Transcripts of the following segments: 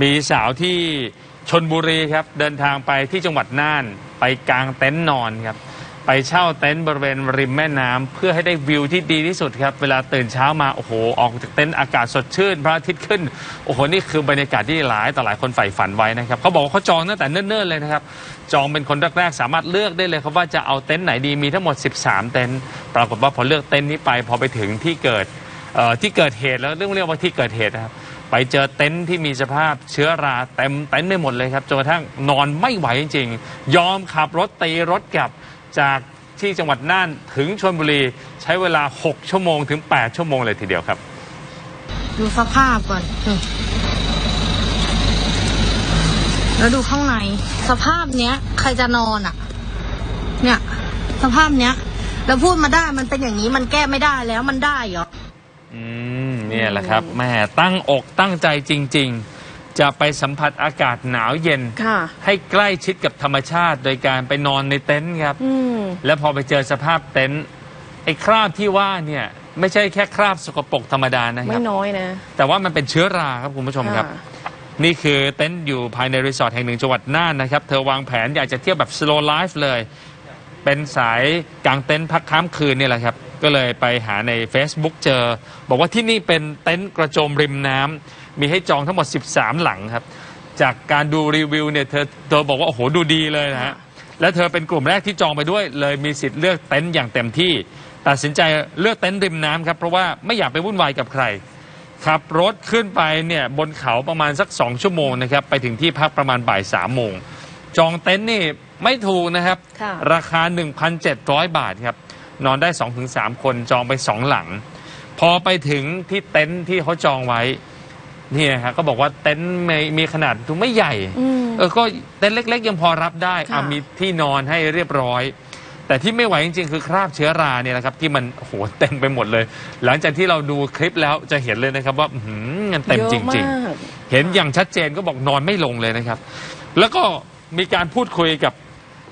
มีสาวที่ชนบุรีครับ เดินทางไปที่จังหวัดน่าน ไปกางเต็นท์นอนครับ ไปเช่าเต็นท์บริเวณริมแม่น้ำเพื่อให้ได้วิวที่ดีที่สุดครับ เวลาตื่นเช้ามา โอ้โห ออกจากเต็นท์อากาศสดชื่น พระอาทิตย์ขึ้น โอ้โห นี่คือบรรยากาศที่หลายต่อหลายคนใฝ่ฝันไว้นะครับ เขาบอกว่าเขาจองตั้งแต่เนิ่นๆเลยนะครับ จองเป็นคนแรกๆ สามารถเลือกได้เลยครับว่าจะเอาเต็นท์ไหนดี มีทั้งหมด 13 เต็นท์ ปรากฏว่าพอเลือกเต็นท์นี้ไป พอไปถึงที่เกิดที่เกิดเหตุแล้วเรื่องเรียกว่าที่เกิดเหตุนะครับ ไปเจอเต็นท์ที่มีสภาพเชื้อราเต็มเต็นท์ไปหมดเลยครับจนกระทั่งนอนไม่ไหวจริงๆ ยอมขับรถตีรถกลับจากที่จังหวัดน่านถึงชลบุรีใช้เวลา 6 ชั่วโมงถึง 8 ชั่วโมงเลยทีเดียวครับ ดูสภาพก่อน แล้วดูข้างใน สภาพเนี้ย ใครจะนอนอะ เนี่ย สภาพเนี้ย แล้วพูดมาได้มันเป็นอย่างนี้มันแก้ไม่ได้แล้วมันได้เหรอ อืมเนี่ยแหละครับแม่ตั้งอกตั้งใจจริง ๆ จะไปสัมผัสอากาศหนาวเย็น ค่ะ ให้ใกล้ชิดกับธรรมชาติ โดยการไปนอนในเต็นท์ครับ อืม แล้วพอไปเจอสภาพเต็นท์ไอ้คราบที่ว่าเนี่ยไม่ใช่แค่คราบสกปรกธรรมดานะคไม่รับ น้อยนะ แต่ว่ามันเป็นเชื้อราครับคุณผู้ชมครับค่ะนี่คือเต็นท์อยู่ภายในรีสอร์ทแห่งหนึ่งจังหวัดน่านนะครับ เธอวางแผนอยากจะเที่ยวแบบ slow life เลย เป็นสายกางเต็นท์พักค้างคืนเนี่ยแหละครับ ก็เลยไปหาใน Facebook เจอ บอกว่าที่นี่เป็นเต็นท์กระโจมริมน้ำมีให้จองทั้งหมด 13 หลังครับ จากการดูรีวิวเนี่ยเธอเธอบอกว่า โอ้โห ดูดีเลยนะฮะ และเธอเป็นกลุ่มแรกที่จองไปด้วย เลยมีสิทธิ์เลือกเต็นท์อย่างเต็มที่ ตัดสินใจเลือกเต็นท์ริมน้ำครับ เพราะว่าไม่อยากไปวุ่นวายกับใครขับรถขึ้นไปเนี่ยบนเขาประมาณสัก 2 ชั่วโมงนะครับไปถึงที่พักประมาณบ่าย3โมงจองเต็นท์นี่ไม่ถูกนะครับค่ะราคา 1,700 บาทครับ นอนได้ 2-3 คนจองไป2หลัง พอไปถึงที่เต็นท์ที่เขาจองไว้เนี่ยฮะก็บอกว่าเต็นท์มีมีขนาดไม่ใหญ่อืมเออก็เต็นท์เล็ก ๆ ยังพอรับได้ค่ะอะมีที่นอนให้เรียบร้อย แต่ที่ไม่ไหวจริง ๆ คือคราบเชื้อราเนี่ยนะครับที่มันโอ้โหเต็มไปหมดเลย หลังจากที่เราดูคลิปแล้วจะเห็นเลยนะครับว่าอื้อหือมันเต็มจยอะริงมากๆเห็นอย่างชัดเจนก็บอกนอนไม่ลงเลยนะครับ แล้วก็มีการพูดคุยกับ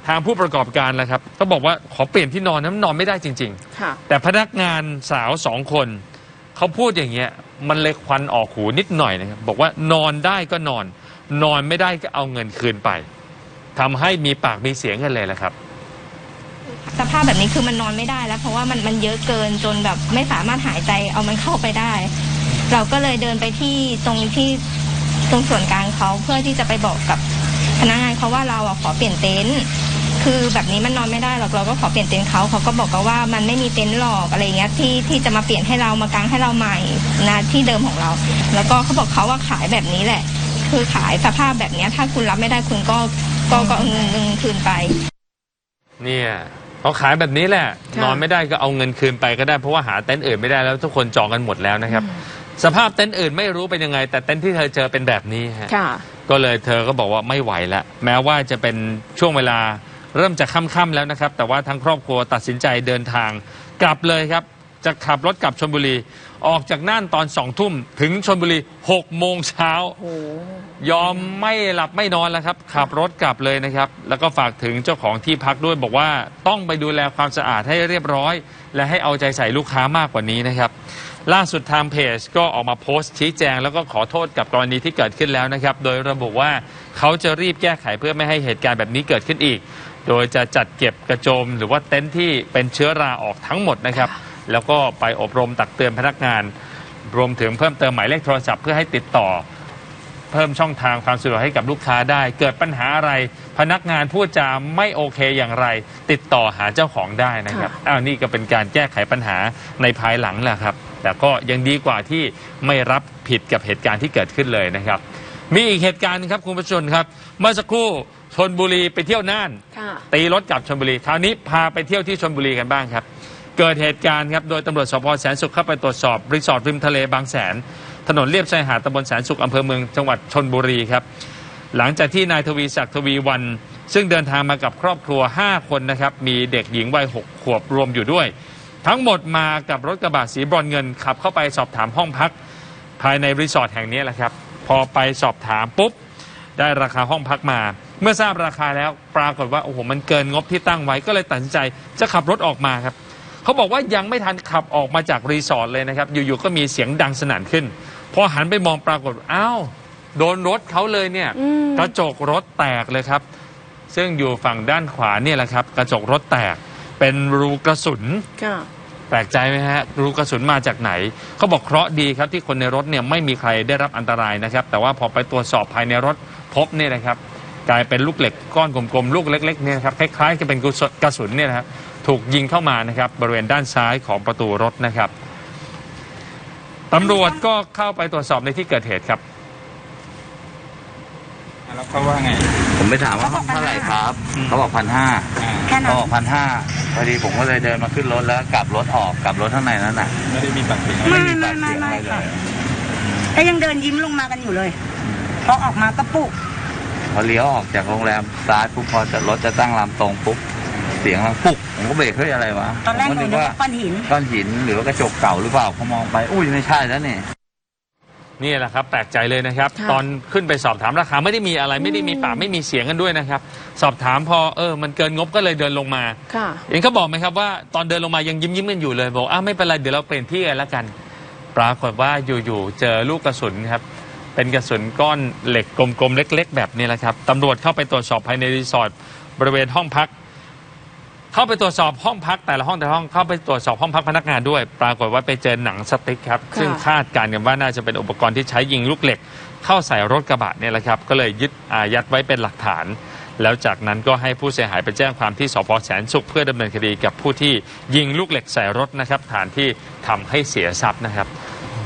ทางผู้ประกอบการแล้วครับก็บอกว่าขอเปลี่ยนที่นอนนั้นนอนไม่ได้จริงๆค่ะแต่พนักงานสาวสองคนเขาพูดอย่างเงี้ยมันเลยควันออกหูนิดหน่อยนะครับบอกว่านอนได้ก็นอน นอนไม่ได้ก็เอาเงินคืนไปทำให้มีปากมีเสียงกันเลยแหละครับ สภาพแบบนี้คือมันนอนไม่ได้แล้ว เพราะว่ามันมันเยอะเกินจนแบบไม่สามารถหายใจเอามันเข้าไปได้ เราก็เลยเดินไปที่ตรงที่ตรงส่วนกลางเขาเพื่อที่จะไปบอกกับพนักงานเขาว่าเราอะขอเปลี่ยนเต็นท์ คือแบบนี้มันนอนไม่ได้หรอกเราก็ขอเปลี่ยนเต็นท์เขาเขาก็บอกกันว่ามันไม่มีเต็นท์หรอกอะไรเงี้ยที่ที่จะมาเปลี่ยนให้เรามากางให้เราใหม่นะที่เดิมของเรา แล้วก็เขาบอกเขาว่าขายแบบนี้แหละ คือขายสภาพแบบเนี้ยถ้าคุณรับไม่ได้คุณก็ก็ก็เอาเงินเงินคืนไป เนี่ยเขาขายแบบนี้แหละ ค่ะ นอนไม่ได้ก็เอาเงินคืนไปก็ได้เพราะว่าหาเต็นท์อื่นไม่ได้แล้วทุกคนจองกันหมดแล้วนะครับ สภาพเต็นท์อื่นไม่รู้เป็นยังไง แต่เต็นท์ที่เธอเจอเป็นแบบนี้ฮะ ค่ะ ก็เลยเธอก็บอกว่าไม่ไหวแล้วแม้ว่าจะเป็นช่วงเวลา เริ่มจะค่ำๆแล้วนะครับ แต่ว่าทั้งครอบครัวตัดสินใจเดินทาง กลับเลยครับ จะขับรถกลับชนบุรี ออกจากน่านตอนสองทุ่ม ถึงชนบุรีหกโมงเช้า โอ้ยอมไม่หลับไม่นอนแล้วครับ ขับรถกลับเลยนะครับ แล้วก็ฝากถึงเจ้าของที่พักด้วยบอกว่าต้องไปดูแลความสะอาดให้เรียบร้อย และให้เอาใจใส่ลูกค้ามากกว่านี้นะครับ ล่าสุดทางเพจก็ออกมาโพสต์ชี้แจง แล้วก็ขอโทษกับกรณีที่เกิดขึ้นแล้วนะครับ โดยระบุว่าเขาจะรีบแก้ไขเพื่อไม่ให้เหตุการณ์แบบนี้เกิดขึ้นอีก โดยจะจัดเก็บกระโจม หรือว่าเต็นท์ที่เป็นเชื้อราออกทั้งหมดนะครับ แล้วก็ไปอบรมตักเตือนพนักงาน รวมถึงเพิ่มเติมหมายเลขโทรศัพท์เพื่อให้ติดต่อ เพิ่มช่องทางความสะดวกให้กับลูกค้าได้ เกิดปัญหาอะไร พนักงานพูดจาไม่โอเคอย่างไร ติดต่อหาเจ้าของได้นะครับค่ะอ้าวนี่ก็เป็นการแก้ไขปัญหาในภายหลังแหละครับ แต่ก็ยังดีกว่าที่ไม่รับผิดกับเหตุการณ์ที่เกิดขึ้นเลยนะครับ มีอีกเหตุการณ์หนึงครับคุณผู้ชมครับ เมื่อสักครู่ ชนบุรีไปเที่ยวน่าน ค่ะตีรถกลับชนบุรีคราวนี้พาไปเที่ยวที่ชนบุรีกันบ้างครับ เกิดเหตุการณ์ครับโดยตำรวจสพแสนสุขเข้าไปตรวจสอบรีสอร์ทริมทะเลบางแสน ถนนเลียบชายหาดตำบลแสนสุขอำเภอเมืองจังหวัดชนบุรีครับ หลังจากที่นายทวีศักดิ์ทวีวัน ซึ่งเดินทางมากับครอบครัว 5 คนนะครับ มีเด็กหญิงวัย6ขวบรวมอยู่ด้วย ทั้งหมดมากับรถกระบะสีบรอนเงินขับเข้าไปสอบถามห้องพัก ภายในรีสอร์ทแห่งนี้แหละครับ พอไปสอบถามปุ๊บ ได้ราคาห้องพักมา เมื่อทราบราคาแล้วปรากฏว่าโอ้โหมันเกินงบที่ตั้งไว้ก็เลยตัดสินใจจะขับรถออกมาครับเขาบอกว่ายังไม่ทันขับออกมาจากรีสอร์ทเลยนะครับ อยู่ๆก็มีเสียงดังสนั่นขึ้น พอหันไปมองปรากฏอ้าวโดนรถเขาเลยเนี่ยอืม กระจกรถแตกเลยครับ ซึ่งอยู่ฝั่งด้านขวาเนี่ยแหละครับ กระจกรถแตกเป็นรูกระสุน ค่ะ แปลกใจไหมฮะรูกระสุนมาจากไหน เขาบอกเคราะห์ดีครับที่คนในรถเนี่ยไม่มีใครได้รับอันตรายนะครับ แต่ว่าพอไปตรวจสอบภายในรถพบเนี่ยนะครับ กลายเป็นลูกเหล็กก้อนกลมๆลูกเล็กๆเนี่ยนะครับคล้ายๆกับเป็นกระสุนเนี่ยนะครับถูกยิงเข้ามานะครับบริเวณด้านซ้ายของประตูรถนะครับตำรวจก็เข้าไปตรวจสอบในที่เกิดเหตุครับแล้วเขาว่าไง ผมไปถามว่าห้องเท่าไหร่ครับเขาบอกพันห้าแค่นั้เขานบอกพันห้าพอดีผมก็เลยเดินมาขึ้นรถแล้วกลับรถออกกลับรถข้างในนั้นน่ะ ไม่ได้มีปากเสียงไม่มีไม่ปากไม่เสียงไม่อะไรเลค่ะยแล้วยังเดินยิ้มลงมากันอยู่เลยพอออกมาก็ปุ๊บ พอเลี้ยวออกจากโรงแรมซ้ายปุ๊บพอจะรถจะตั้งลำตรงปุ๊บเสียงมันปุ๊บผมก็เบรกเฮ้ยอะไรวะตอนแรกผมหนูนึกนึกว่าว่าก้อนหินก้อนหินหรือว่ากระจกเก่าหรือเปล่าพอมองไปอุ้ยไม่ใช่แล้วนี่นี่แหละครับแปลกใจเลยนะครับค่ะตอนขึ้นไปสอบถามราคาไม่ได้มีอะไรไม่ได้มีปากไม่มีเสียงกันด้วยนะครับ สอบถามพอเออมันเกินงบก็เลยเดินลงมาค่ะเองเขาบอกไหมครับว่าตอนเดินลงมายังยิ้มยิ้มๆกันอยู่เลยบอกอ้าวไม่เป็นไรเดี๋ยวเราเปลี่ยนที่กันแล้วกัน ปรากฏว่าอยู่ๆเจอลูกกระสุนครับ เป็นกระสุนก้อนเหล็กกลมๆเล็ก ๆ แบบนี้แหละครับตำรวจเข้าไปตรวจสอบภายในรีสอร์ทบริเวณห้องพัก เข้าไปตรวจสอบห้องพัก แต่ละห้องแต่ละห้องเข้าไปตรวจสอบห้องพักพนักงานด้วย ปรากฏว่าไปเจอหนังสติ๊กครับค่ะซึ่งคาดการณ์กันว่าน่าจะเป็นอุปกรณ์ที่ใช้ยิงลูกเหล็ก เข้าใส่รถกระบะเนี่ยแหละครับ ก็เลยยึดอายัดไว้เป็นหลักฐาน แล้วจากนั้นก็ให้ผู้เสียหายไปแจ้งความที่สพแสนสุขเพื่อดำเนินคดีกับผู้ที่ยิงลูกเหล็กใส่รถนะครับฐานที่ทำให้เสียทรัพย์นะครับ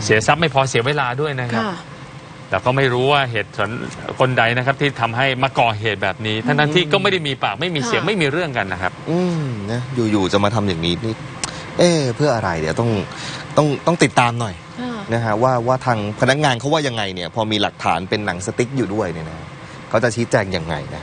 เสียทรัพย์ไม่พอเสียเวลาด้วยนะครับ ค่ะ แต่ก็ไม่รู้ว่าเหตุผลคนใดนะครับที่ทำให้มาก่อเหตุแบบนี้ ทั้งๆที่ก็ไม่ได้มีปากไม่มีเสียงค่ะ ไม่มีเรื่องกันนะครับ อืมนะอยู่ๆจะมาทำอย่างนี้นี่เอ๊ะเพื่ออะไรเดี๋ยวต้องต้องต้องติดตามหน่อยค่ะนะฮะว่าว่าทางพนักงานเขาว่ายังไงเนี่ย พอมีหลักฐานเป็นหนังสติ๊กอยู่ด้วยเนี่ยนะเขาจะชี้แจงยังไงนะ